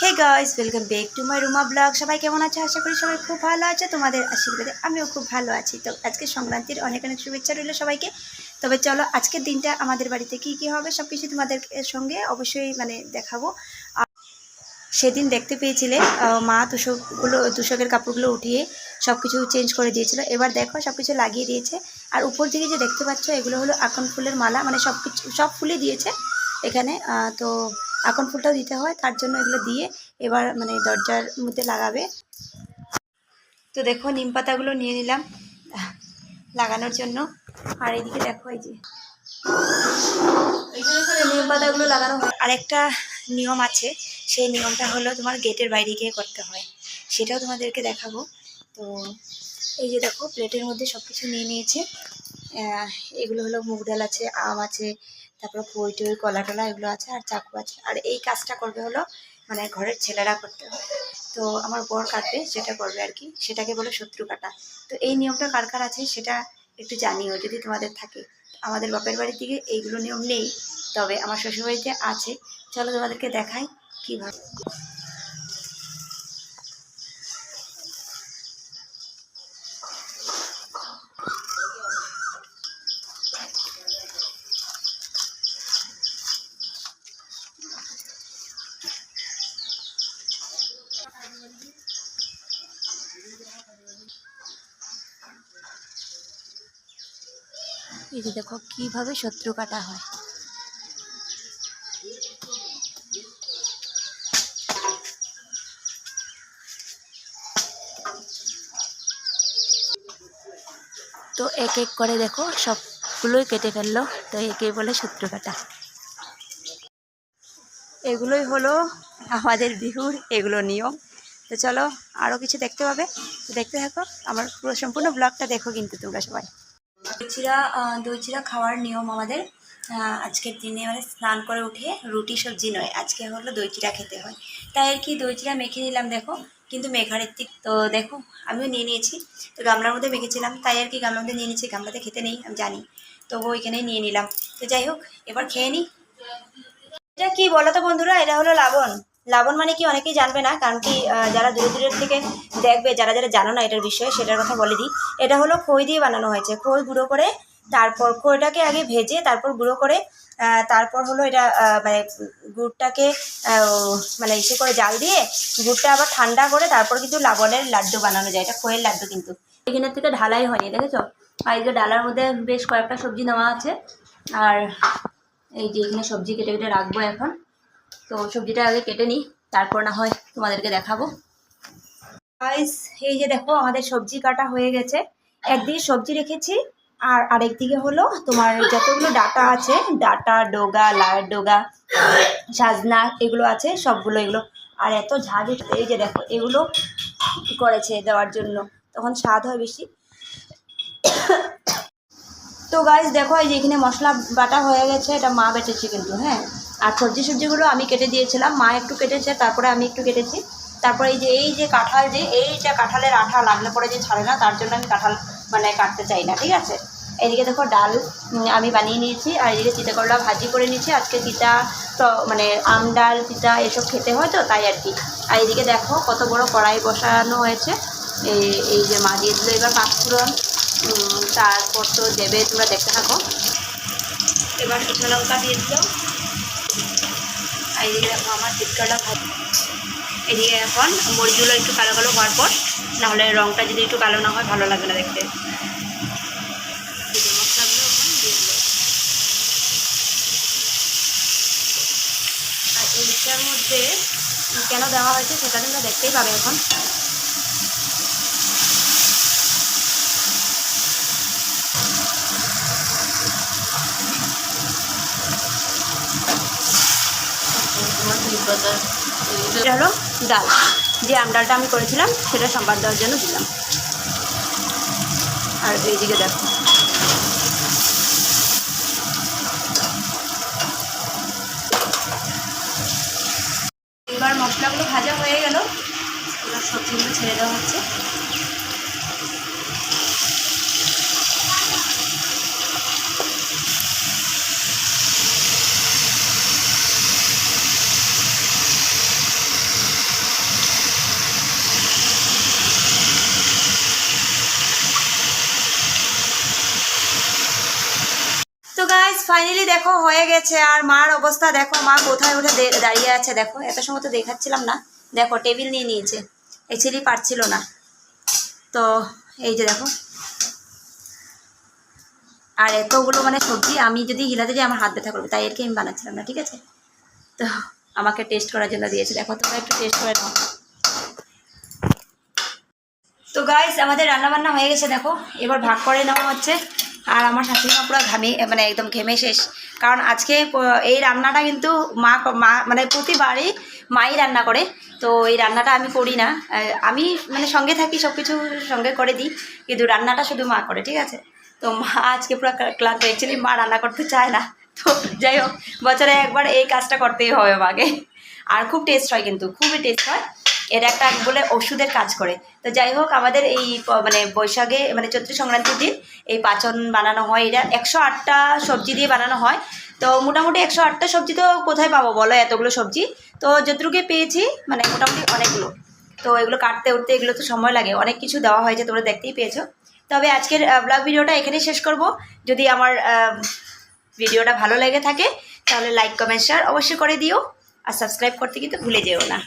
Hey guys welcome back to my Ruma blog সবাই কেমন আছে? আশা করি সবাই খুব ভালো আছে। তোমাদের আশীর্বাদে আমিও খুব ভালো আছি। তো আজকে সংক্রান্তির অনেক অনেক শুভেচ্ছা রইল সবাইকে। তবে চলো, আজকের দিনটা আমাদের বাড়িতে কি কি হবে সব কিছু তোমাদের সঙ্গে অবশ্যই মানে দেখাবো। সেদিন দেখতে পেয়েছিলে মা তুষকগুলো, তুষকের কাপড়গুলো উঠিয়ে সব কিছু চেঞ্জ করে দিয়েছিল। এবার দেখো সব কিছু লাগিয়ে দিয়েছে। আর উপর দিকে যে দেখতে পাচ্ছ, এগুলো হলো আকন ফুলের মালা। মানে সব কিছু সব ফুলই দিয়েছে এখানে। তো আকন ফুলটাও দিতে হয়, তার জন্য এগুলো দিয়ে এবার মানে দরজার মধ্যে লাগাবে। তো দেখো, নিম পাতাগুলো নিয়ে নিলাম লাগানোর জন্য। আর এইদিকে দেখো, এই যে নিম পাতাগুলো লাগানো হয়। আরেকটা নিয়ম আছে, সেই নিয়মটা হলো তোমার গেটের বাইরে গিয়ে করতে হয়। সেটাও তোমাদেরকে দেখাবো। তো এই যে দেখো, প্লেটের মধ্যে সব কিছু নিয়ে নিয়েছে। এগুলো হলো মুগ ডাল আছে, আম আছে তারপরে খই টই কলা টলা এগুলো আছে আর চাকু আছে। আর এই কাজটা করবে হলো মানে ঘরের ছেলেরা করতে হয় তো আমার বর কাটবে, সেটা করবে আর কি। সেটাকে বলে শত্রু কাটা। তো এই নিয়মটা কার কার আছে সেটা একটু জানিও যদি তোমাদের থাকে। আমাদের বাপের বাড়ির দিকে এইগুলো নিয়ম নেই, তবে আমার শ্বশুরবাড়িতে আছে। চলো তোমাদেরকে দেখাই কীভাবে এই যে দেখো, কীভাবে শত্রু কাটা হয়। তো এক এক করে দেখো, সবগুলোই কেটে ফেলল। তো একে বলে শত্রু কাটা। এগুলোই হলো আমাদের বিহুর এগুলো নিয়ম। তো চলো আরও কিছু দেখতে পাবে? তো দেখতে থাকো, আমার পুরো সম্পূর্ণ ব্লগটা দেখো কিন্তু তোমরা সবাই। দই চিরা আহ, দই চিরা খাওয়ার নিয়ম আমাদের আজকের দিনে মানে স্নান করে উঠে রুটি সবজি নয় আজকে হলো দই চিরা খেতে হয়। তাই আর কি দই চিরা মেখে নিলাম দেখো কিন্তু মেঘারের দিক তো দেখো আমিও নিয়ে নিয়েছি তো গামলার মধ্যে মেখেছিলাম তাই আর কি গামলার মধ্যে নিয়ে নিয়েছি গামলাতে খেতে নেই আমি জানি তো ওইখানেই নিয়ে নিলাম। তো যাই হোক এবার খেয়ে নিই এটা কি বলো তো বন্ধুরা এটা হলো লাবণ। লাবণ মানে কি অনেকেই জানবে না, কারণ কি যারা দূরে দূরের থেকে দেখবে, যারা যারা জানো না এটার বিষয়ে, সেটার কথা বলে দিই। এটা হলো খই দিয়ে বানানো হয়েছে। খই গুঁড়ো করে তারপর খইটাকে আগে ভেজে তারপর গুঁড়ো করে তারপর হলো এটা মানে গুড়টাকে মানে ইসে করে জাল দিয়ে গুড়টা আবার ঠান্ডা করে তারপর কিন্তু লাবণের লাড্ডু বানানো যায়। এটা খইয়ের লাড্ডু কিন্তু। এখানের থেকে ঢালাই হয়নি, দেখেছ? যে ডালার মধ্যে বেশ কয়েকটা সবজি নেওয়া আছে। আর এই যে এখানে সবজি কেটে কেটে রাখব এখন। তো সবজিটা আগে কেটে নিই, তারপর না হয় তোমাদেরকে দেখাবো। গাইস এই যে দেখো, আমাদের সবজি কাটা হয়ে গেছে। একদিকে সবজি রেখেছি, আর আরেকদিকে হলো তোমার যতগুলো ডাটা আছে, ডাটা, ডোগা, লায়ের ডোগা, সাজনা, এগুলো আছে, সবগুলো এগুলো। আর এত ঝাঁজ এই যে দেখো, এগুলো করেছে দেওয়ার জন্য? তখন স্বাদ হয় বেশি। তো গাইজ দেখো, এই যে এখানে মশলা বাটা হয়ে গেছে, এটা মা বেটেছে কিন্তু হ্যাঁ? আর সবজি সবজিগুলো আমি কেটে দিয়েছিলাম। মা একটু কেটেছে, তারপরে আমি একটু কেটেছি। তারপরে এই যে এই যে কাঁঠাল যে এই যে কাঁঠালের আঠা লাগলে পরে যে ছাড়ে না, তার জন্য আমি কাঁঠাল মানে কাটতে চাই না, ঠিক আছে? এদিকে দেখো ডাল আমি বানিয়ে নিয়েছি, আর এদিকে চিতা করলা ভাজি করে নিয়েছি। আজকে চিতা মানে আম ডাল তিতা এসব খেতে হয় তো, তাই আর কি। আর এদিকে দেখো কত বড় কড়াই বসানো হয়েছে। এই এই যে মা দিয়ে দিল এবার পাঁচফোড়ন তারপর তো দেবে, তোমরা দেখতে থাকো। এবার শুকনো লঙ্কা দিয়ে দিল। এদিকে দেখো, আমার চিৎকারটা ভাজি এদিকে এখন মরিচগুলো একটু কালো কালো হওয়ার পর, নাহলে রঙটা যদি একটু কালো না হয়, ভালো লাগবে না দেখতে। আর এইটার মধ্যে কেন দেওয়া হয়েছে, সেটা তোমরা দেখতেই পাবে এখন। এটা হলো ডাল। যে আম আমি করেছিলাম, সেটা সম্বাদ দেওয়ার জন্য দিলাম। আর এইদিকে দেখো। এবার মশলাগুলো ভাজা হয়ে গেল। এবার সবজিগুলো ছেড়ে দেওয়া হচ্ছে। ফাইনালি দেখো, হয়ে গেছে। আর মার অবস্থা দেখো, মা কোথায় উঠে দাঁড়িয়ে আছে দেখো। এত সময় তো দেখাচ্ছিলাম না। দেখো টেবিল নিয়ে নিয়েছে। অ্যাকচুয়ালি পারছিল না। তো এই যে দেখো। আর এতগুলো মানে সবজি আমি যদি হিলাতে যাই, আমার হাত ব্যথা করবে। তাই এরকে আমি বানাচ্ছিলাম না, ঠিক আছে? তো আমাকে টেস্ট করার জন্য দিয়েছে। দেখো, তোমরা একটু টেস্ট করে নাও। তো গাইস আমাদের রান্না বান্না হয়ে গেছে, দেখো। এবার ভাগ করে নেওয়া হচ্ছে। আর আমার শাশুড়ি মা পুরো ঘামে মানে একদম ঘেমে শেষ। কারণ আজকে এই রান্নাটা কিন্তু মা মা মানে প্রতিবারই মাই রান্না করে। তো এই রান্নাটা আমি করি না। আমি মানে সঙ্গে থাকি সব কিছু সঙ্গে করে দিই। কিন্তু রান্নাটা শুধু মা করে, ঠিক আছে? তো মা আজকে পুরো ক্লান্ত অ্যাকচুয়ালি মা রান্না করতে চায় না। তো যাই হোক, বছরে একবার এই কাজটা করতেই হবে মাকে আর খুব টেস্ট হয় কিন্তু, খুবই টেস্ট হয়। এটা একটা বলে ওষুধের কাজ করে। তো যাই হোক, আমাদের এই মানে বৈশাখে মানে চৈত্র সংক্রান্তির দিন এই পাচন বানানো হয়। এটা একশো আটটা সবজি দিয়ে বানানো হয়। তো মোটামুটি একশো আটটা সবজি তো কোথায় পাবো বলো? এতগুলো সবজি। তো যতটুকু পেয়েছি মানে মোটামুটি অনেকগুলো। তো এগুলো কাটতে, উঠতে, এগুলো তো সময় লাগে। অনেক কিছু দেওয়া হয়েছে, তোমরা দেখতেই পেয়েছ। তবে আজকের ব্লগ ভিডিওটা এখানেই শেষ করব। যদি আমার ভিডিওটা ভালো লেগে থাকে, তাহলে লাইক কমেন্ট শেয়ার অবশ্যই করে দিও। আর সাবস্ক্রাইব করতে কিন্তু ভুলে যেও না।